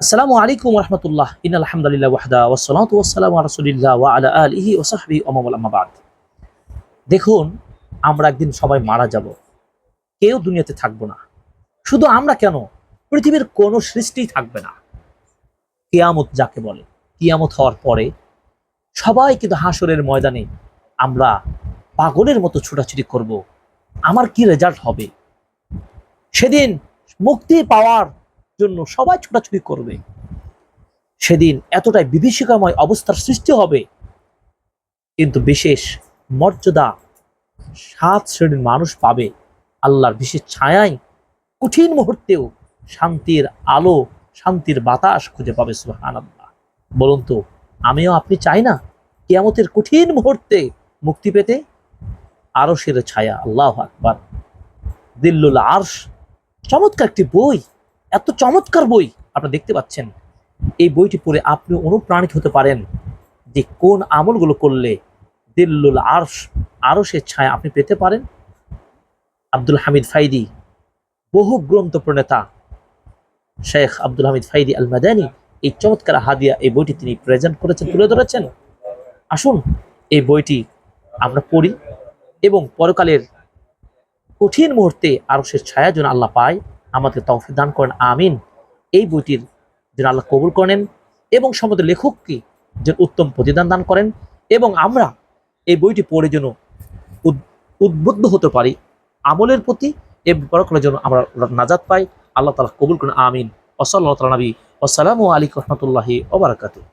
আসসালামু আলাইকুম রহমতুল্লাহ ইন আলহামদুলিল্লাহ ওয়াহদা ওয়াসসালাতু ওয়াসসালামু আলা রাসূলিল্লাহ ওয়া আলা আলিহি ওয়া সাহবিহি ওয়া মাওয়ালা। আম্মা বাদ। দেখুন, আমরা একদিন সবাই মারা যাব। কেউ দুনিয়াতে থাকব না। শুধু আমরা কেন? পৃথিবীর কোনো সৃষ্টিই থাকবে না। কিয়ামত যাকে বলে, কিয়ামত হওয়ার পরে সবাই কিন্তু হাসরের ময়দানে আমরা পাগলের মতো ছোটাছুটি করব। আমার কি রেজাল্ট হবে? সেদিন মুক্তি পাওয়ার জন্য সবাই ছোটাছুটি করবে। সেদিন এতটাই বিভীষিকাময় অবস্থার সৃষ্টি হবে, কিন্তু বিশেষ মর্যাদা সাত শ্রেণির মানুষ পাবে আল্লাহর বিশেষ ছায়ায়। কঠিন মুহূর্তেও শান্তির আলো, শান্তির বাতাস খুঁজে পাবে সুবহানাল্লাহ। বলুন তো, আমিও আপনি চাই না কিয়ামতের কঠিন মুহূর্তে মুক্তি পেতে? আরও সের ছায়া, আল্লাহ আকবার। দিল্লুল আরশ, চমৎকার একটি বই এত চমৎকার বই আপনারা দেখতে পাচ্ছেন। এই বইটি পড়ে আপনি অনুপ্রাণিত হতে পারেন যে কোন আমলগুলো করলে দিল্লুল আরশ আরও সে ছায়া আপনি পেতে পারেন। আব্দুল হামিদ ফাইদি, বহু গ্রন্থ প্রণেতা শেখ আব্দুল হামিদ ফাইদি আল মাদানি এই চমৎকার হাদিয়া এই বইটি তিনি প্রেজেন্ট করেছেন, তুলে ধরেছেন। আসুন এই বইটি আমরা পড়ি এবং পরকালের কঠিন মুহূর্তে আরও সে ছায়া যেন আল্লাহ পায় আমাদের তৌফিক দান করেন, আমিন। এই বইটির যেন আল্লাহ কবুল করেন এবং সমস্ত লেখককে যেন উত্তম প্রতিদান দান করেন এবং আমরা এই বইটি পড়ে যেন উদ- উদ্বুদ্ধ হতে পারি আমলের প্রতি এবং পরকালের জন্য আমরা নাজাত পাই। আল্লাহ তালা কবুল করেন, আমিন। ওসল্লাহ তালা নবী। আসসালামু আলাইকুম রহমতুল্লাহি ওবরাকাতুহ